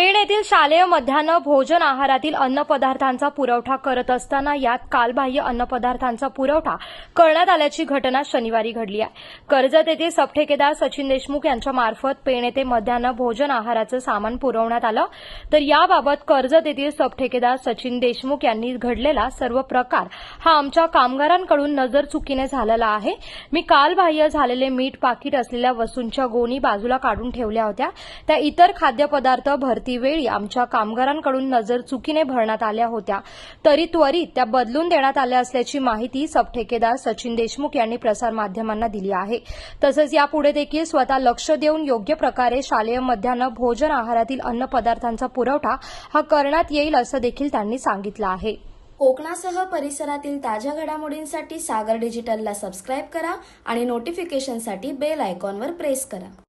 पेण येथील शालेय मध्यान्ह भोजन आहारातील अन्नपदार्थांचा पुरवठा करत असताना यात कालबाह्य अन्नपदार्थांचा पुरवठा करण्यात आल्याची घटना शनिवारी घडली आहे. कर्जत येथील सबठेकेदार सचिन देशमुख यांच्या मार्फत पेण येथे मध्यान्ह भोजन आहाराचं सामान पुरवण्यात आलं. तर याबाबत कर्जत येथील सबठेकेदार सचिन देशमुख यांनी घडलेला सर्व प्रकार हा आमच्या कामगारांकडून नजर चुकीने झालेला आहे. मी कालबाह्य झालेले मीठ पाकिट असलेल्या वस्तूंच्या गोणी बाजूला काढून ठेवल्या होत्या. त्या इतर खाद्यपदार्थ भरती भरतीवेळी आमच्या कामगारांकडून नजर चुकीने भरण्यात आल्या होत्या. तरी त्वरित त्या बदलून देण्यात आल्या असल्याची माहिती सबठेकेदार सचिन देशमुख यांनी प्रसारमाध्यमांना दिली आहे. तसंच यापुढे देखील स्वतः लक्ष देऊन योग्य प्रकारे शालेय मध्यान्ह भोजन आहारातील अन्नपदार्थांचा पुरवठा हा करण्यात येईल असं देखील त्यांनी सांगितलं आहे. कोकणासह परिसरातील ताज्या घडामोडींसाठी सागर डिजिटलला सबस्क्राईब करा आणि नोटिफिकेशनसाठी बेल आयकॉनवर प्रेस करा.